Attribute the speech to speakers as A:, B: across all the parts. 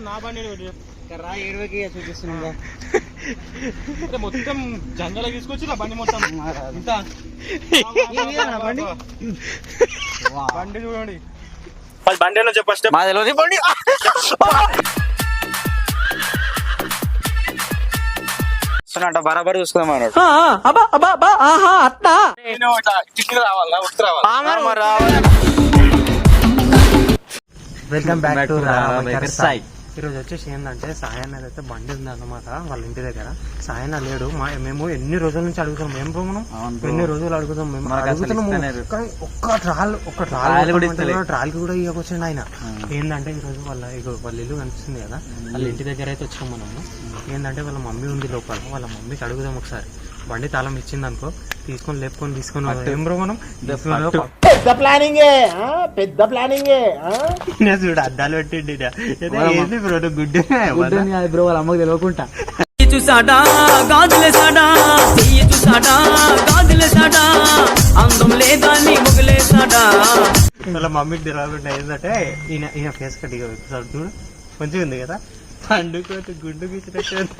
A: నా బండి పెట్టి
B: రా ఏడువకి చూపిస్తున్నా
A: అరే మొత్తం జంగల తీసుకొచ్చి నా బండి మొత్తం. ఇంత.
B: బండి?
A: బండి చూడండి. బండి
B: మా తెలియదు బండి. బరాబర్ చూసుకుందాం అన్నాడు.
C: వెల్కమ్ బ్యాక్ టు
B: సాయి
C: ఈరోజు వచ్చేసి ఏంటంటే సాయన్న అయితే బండి ఉంది అన్నమాట వాళ్ళ ఇంటి దగ్గర సాయన్న లేడు. మా మేము ఎన్ని రోజుల నుంచి అడుగుతాం మేము పోమనం. ఎన్ని రోజులు అడుగుతాం మేము? అడుగుతున్నాము. కానీ ఒక్క ట్రాల్ ఒక్క ట్రాల్
B: ట్రాల్ కూడా
C: ఇవ్వకొచ్చిండు ఆయన. ఏంటంటే ఈ రోజు వాళ్ళ వాళ్ళ ఇల్లు కనిపిస్తుంది కదా వాళ్ళ ఇంటి దగ్గర అయితే వచ్చాం మనము. ఏంటంటే వాళ్ళ మమ్మీ ఉంది లోపల. వాళ్ళ మమ్మీకి అడుగుదాం ఒకసారి. బండి తాళం ఇచ్చింది అనుకో తీసుకొని లేపుకొని తీసుకొని పోదాం. ఏం బ్రో మనం?
D: పెద్ద ప్లానింగే? పెద్ద ప్లానింగే
C: చూడు అద్దాలు పెట్టిండి. ఏదో బ్రో గుడ్డు
B: బ్రో వాళ్ళ అమ్మకి తెలియకుండా
E: చూసాడా గాజులేసాడా చెయ్యి చూసాడా గాజులేసాడా అందం లేదా నీ
C: మమ్మీకి తెలియకుండా ఏంటంటే ఈయన ఈయన ఫేస్ కట్ ఇక చూడు. చూడు మంచిగా ఉంది కదా పండుకోటి గుడ్డు గీచినట్టు ఉంది.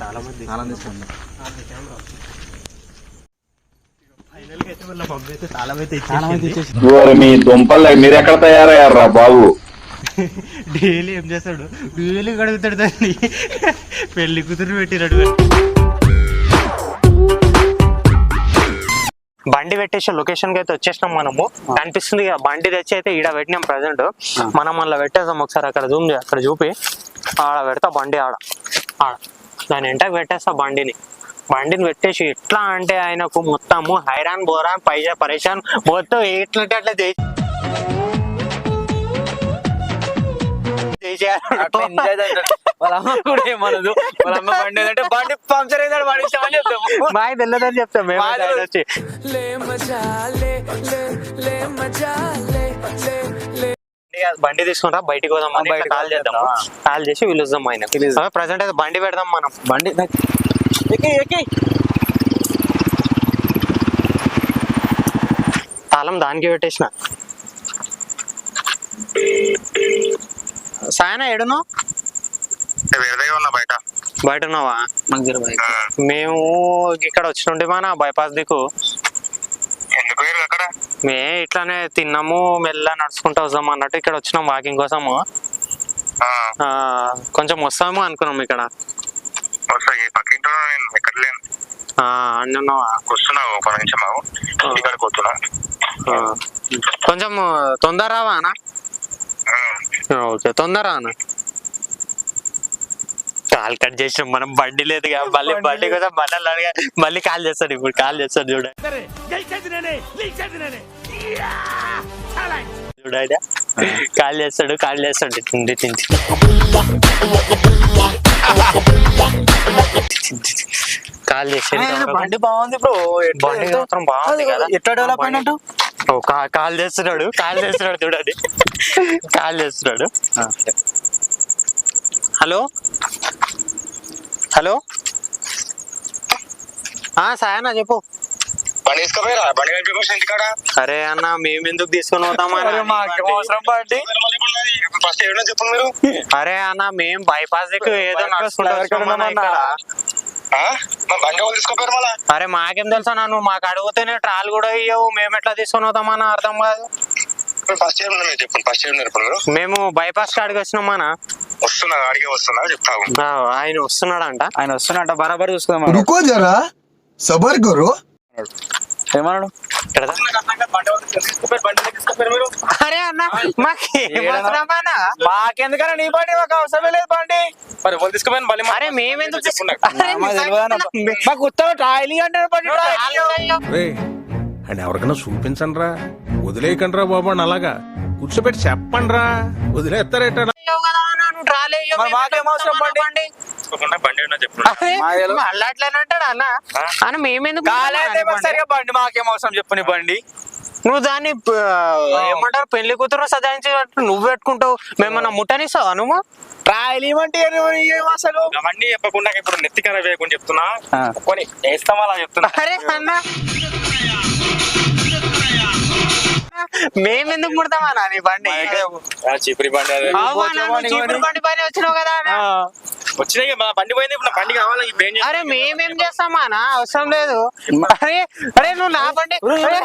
C: చాలా మంది
B: ఆనందిస్తుంది
C: ఫైనల్గా అయితే వాళ్ళ మమ్మీ అయితే తాళం అయితే
B: చాలా మంది
C: ఇచ్చేసింది
B: ఇచ్చేసి
F: మీ దుంపలు మీరు ఎక్కడ తయారయ్యారా బాబు?
C: డైలీ ఏం చేస్తాడు? డైలీ కడుగుతాడు దాన్ని. పెళ్ళి కూతురు పెట్టినట్టు బండి పెట్టేసి లొకేషన్కి అయితే వచ్చేసినాం మనము. కనిపిస్తుంది కదా బండి తెచ్చి అయితే ఈడ పెట్టినాం ప్రజెంట్. మనం మళ్ళీ పెట్టేసాం ఒకసారి అక్కడ జూమ్ చేయి, అక్కడ చూపి. ఆడ పెడతా బండి ఆడ. ఆడ. దాని వెంటకి పెట్టేస్తా బండిని. బండిని పెట్టేసి ఎట్లా అంటే ఆయనకు మొత్తము హైరాన్ బోరాన్ పైజా పరేషాన్ మొత్తం ఎట్లంటే అట్లా చేసి చెప్తాం. మేము వచ్చి. బండి తీసుకుంటా బయటికి పోదాం అని
B: బయటికి
C: కాల్ చేద్దాం? కాల్ చేసి పిలుద్దాం ఆయన. ప్రజెంట్ అయితే బండి పెడదాం మనం.
B: బండి ఎక్కి ఎక్కి.
C: తాళం దానికి పెట్టేసిన. సాయన ఎడును
F: ఉన్నా బయట.
C: బయట ఉన్నావా? మేము ఇక్కడ వచ్చినుండి మన బైపాస్ దిక్కు.
F: ఎందుకు అక్కడ?
C: మే ఇట్లానే తిన్నాము మెల్ల నడుచుకుంటూ వస్తాం అన్నట్టు ఇక్కడ వచ్చినాం వాకింగ్ కోసము. కొంచెం వస్తాము అనుకున్నాం ఇక్కడ. కొంచెం తొందర రావా అన్న? ఓకే తొందర అన్న కాల్ కట్ చేసినాం. మనం బండి లేదు కదా, మళ్ళీ బండి కోసం మళ్ళీ అడగా మళ్ళీ కాల్ చేస్తాడు ఇప్పుడు. కాల్ చేస్తాడు చూడ. కాల్ చేస్తాడు కాల్ చేస్తాడు. తిండి తిండి కాల్ చేసాడు
B: బండి బాగుంది బ్రో.
C: బండి మాత్రం బాగుంది కదా.
B: ఎట్లా డెవలప్ అయినట్టు?
C: కాల్ చేస్తున్నాడు. కాల్ చేస్తున్నాడు చూడండి. కాల్ చేస్తున్నాడు. హలో? హలో. ఆ సాయన్న చెప్పు.
F: బండి తీసుకుపోయారా బండి కనిపించిన ఇంటికాడ.
C: అరే అన్న మేము ఎందుకు తీసుకొని పోతామా
B: అరే
F: ఫస్ట్ మీరు.
C: అన్న మేము బైపాస్ దగ్గర ఏదో నడుచుకుంటూ?
F: మా మళ్ళా?
C: అరే మాకేం తెలుసా నువ్వు మాకు అడిగితేనే ట్రాల్ కూడా ఇయ్యవు. మేము ఎట్లా తీసుకొని పోతామని అర్థం కాదు.
F: ఫస్ట్ చెప్పండి. ఫస్ట్
C: మేము బైపాస్ కాడికి వచ్చినామన్నా
F: వస్తున్నా వస్తున్నా
C: ఆయన వస్తున్నాడంట.
B: ఆయన వస్తున్నాడంట బరాబర్ చూసుకుందాం
D: రుకో జరా సబర్ గురు.
B: ఏమన్నాడు?
C: అరే అన్న
B: మాకెందుకన్నా నీ బండి మాకు అవసరం లేదు బండి.
F: మరి వాళ్ళు తీసుకుపోయిన బలి
C: అరే మేమెందుకు
B: మాకు
G: అండ్ ఎవరికైనా చూపించండి రా వదిలేయకండి రా బాబు అలాగా. కూర్చోబెట్టి చెప్పండి రా వదిలేస్తారేట
C: మళ్ళీ అన్న అన్న? మేమెందుకు
B: కాలేదు
C: బండి?
B: మాకేం అవసరం చెప్పు నీ బండి?
C: నువ్వు దాన్ని ఏమంటారు పెళ్ళి కూతురు సదాయించినట్టు నువ్వు పెట్టుకుంటావు మేమన్నా ముట్టనిస్తావా నువ్వు?
B: ట్రాయలీ అసలు?
F: అవన్నీ చెప్పకుండా ఇప్పుడు నెత్తి చేయకుండా చెప్తున్నా.
B: ఆ.
F: కొని వేస్తామా అలా చెప్తున్నా.
C: అరే అన్న. మేము ఎందుకు ముడతామన్నా నీ బండి?
F: ఆ చీపురి బండి
C: నువ్వు చీపురు బండి పైన వచ్చినావు కదా అన్న.
F: వచ్చినాయి మా బండి పోయింది ఇప్పుడు నా బండి కావాలి ఇప్పుడు ఏం
C: అరే మేమేం చేస్తామా అన్న? అవసరం లేదు. అరే అరే నువ్వు నా బండి అరే,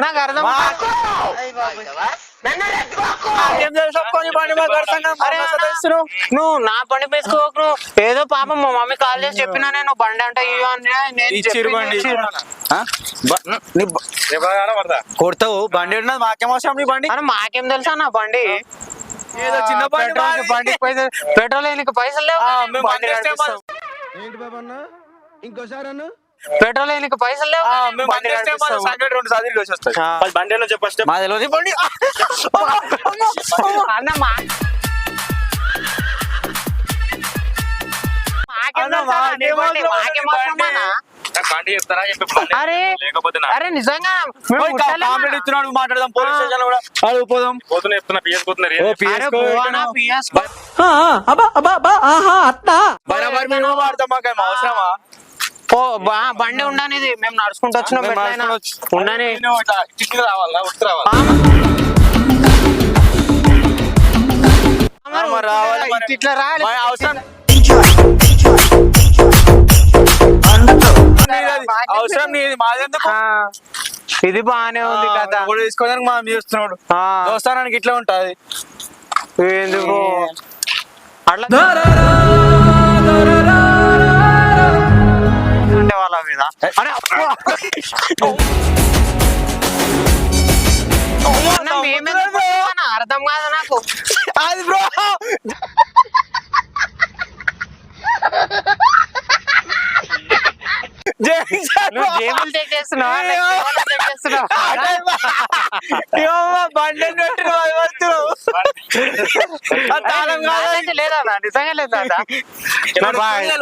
C: నాకు అర్థం కాదు.
B: ఏం
C: నువ్వు. నా బండి పెట్టుకోకు నువ్వు ఏదో పాపం మా మమ్మీ కాల్ చేసి చెప్పినా నేను బండి అంటే
B: బండి. కొడతావు. బండి ఉన్నది మాకేం అవసరం నీ బండి?
C: మాకేం తెలుసా నా బండి?
B: ఏదో చిన్న బండి
C: పైసలు పెట్రోల్ పైసలు లేవు బండి
B: బండి.
D: ఏంటి బాబన్న ఇంకోసారి అన్న?
C: పెట్రోల్ వేయనీకి పైసలు లేవు
B: ఆ,
C: కానీ
B: మేము
C: బండి
B: బండి వేస్తే మన
C: నడిపిస్తాం.
B: సంగతి రెండు సార్లు తిరిగి వచ్చేస్తాయి.
C: ఆ.
F: పది బండి ఏదో చెప్పు ఫస్ట్
B: మా తెలియదు
C: అన్న మా అరే నిజంగా
B: మాట్లాడదాం పోలీస్. స్టేషన్ కూడా. పోదాం.
F: పోతున్నా చెప్తున్నా పిఎస్ పోతున్నారు
B: అవసరమా?
C: పో బండి ఉండనిది. మేము నడుచుకుంటూ వచ్చినాం ఎట్లయినా. ఉండని.
F: ఇట్లా రావాలా?
B: అవసరం. అవసరం నీది మాదెందుకు
C: ఆ, ఇది బాగానే ఉంది కదా.
B: తీసుకోవడానికి మనం చేస్తున్నాడు.
C: ఆ,
B: దోస్తానానికి ఇట్లా ఉంటది.
C: ఎందుకు? అట్లా వాళ్ళ మీద? అర్థం కాదు నాకు.
B: అది బ్రో!
C: నువ్వు జేబులు చెక్ చేస్తున్నావా?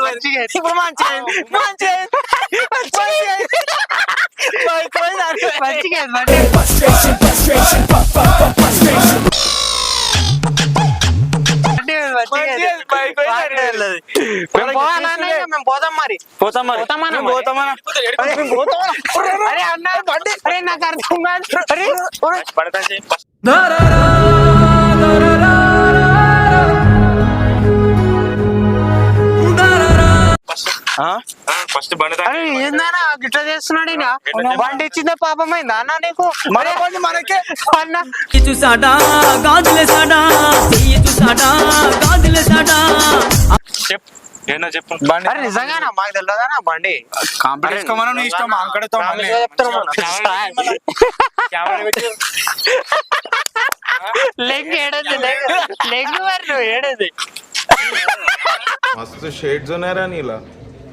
C: మంచిగా
B: మంచిగా
C: అయితే.
B: అయింది. బైక్ పోయింది అటు వెళ్ళదు.
C: మేము పోదాం మరి
B: పోతాం మరి
C: పోతామా
B: మేము
C: మరి?
B: పోతామా
C: అరే, మేము పోతామా? అరే అన్నారు నాకు అర్థం కాదు
F: ఫస్ట్
C: చేస్తున్నాడు బండి ఇచ్చిందే పాపమైందా అన్న నీకు?
B: మన బండి మనకే.
C: అన్న.
H: చూసాడా గాజులేసాడా చూసాడా గాజులేసాడా
F: చెప్పు
C: లెగ్ ఏడది? లెగ్
F: లెగ్
C: మస్తు షేడ్స్ ఉన్నారా
F: నీలా.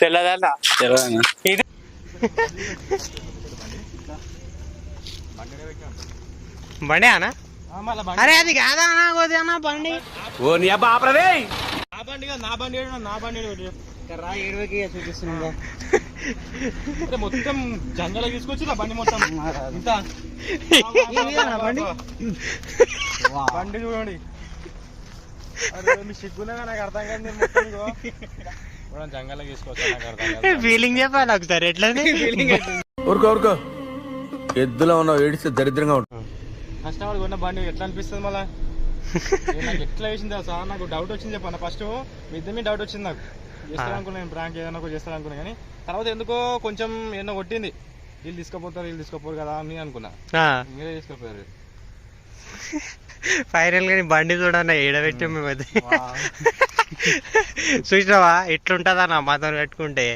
C: తెల్లదన్న. ఇది బండి
A: బండి
C: అరే అది కాదన్నా కొద్ది అన్న బండి.
G: ఓ నీ అబ్బా ఆపరదే.
A: నా బండి కాదు, నా బండి ఏడు నా బండి.
C: రా
A: మొత్తం జంగల తీసుకొచ్చి నా బండి మొత్తం. ఇంత.
C: బండి?
A: బండి చూడండి.
C: ఫీలింగ్ చెప్పాలి ఒకసారి ఎట్లా? ఫీలింగ్
G: ఊరుకో ఊరుకో. ఎద్దులో ఉన్నావు ఏడిస్తే దరిద్రంగా ఉంటుంది
A: కష్టపడి కొన్న బండి ఎట్లా అనిపిస్తుంది మళ్ళా? నాకు ఎట్లా వేసింది తెలుసా? నాకు డౌట్ వచ్చింది చెప్పన్న ఫస్ట్ మీ ఇద్దరి మీద డౌట్ వచ్చింది నాకు. చేస్తాను అనుకున్నా నేను ప్రాంక్ ఏదైనా ఒకటి చేస్తాను అనుకున్నా కానీ తర్వాత ఎందుకో కొంచెం ఏదో కొట్టింది. వీళ్ళు తీసుకుపోతారు వీళ్ళు తీసుకుపోరు కదా అని అనుకున్నా. మీరే తీసుకుపోయారు.
C: ఫైనల్గా నీ బండి చూడన్న ఏడబెట్టాం మేము అది చూసినావా? ఎట్లుంటదన్నా మాతో పెట్టుకుంటే?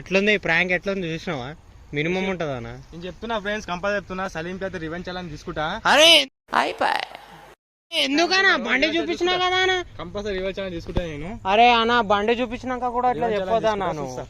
C: ఎట్లుంది? ప్రాంక్ ఎట్లుంది? చూసినావా? మినిమం ఉంటదన్నా.
A: నేను చెప్తున్నా ఫ్రెండ్స్? కంపల్ చెప్తున్నా. సలీం పేద రివెంజ్ చేయాలని తీసుకుంటా.
C: అరే! ఎందుకన్నా? బండి చూపించినా కదా అన్న.
A: కంపల్సరీ రివెంజ్ చేయాలని తీసుకుంటా నేను.
C: అరే అన్న బండి చూపించినాక కూడా ఇట్లా చెప్పొద్దా
A: చూస్తా.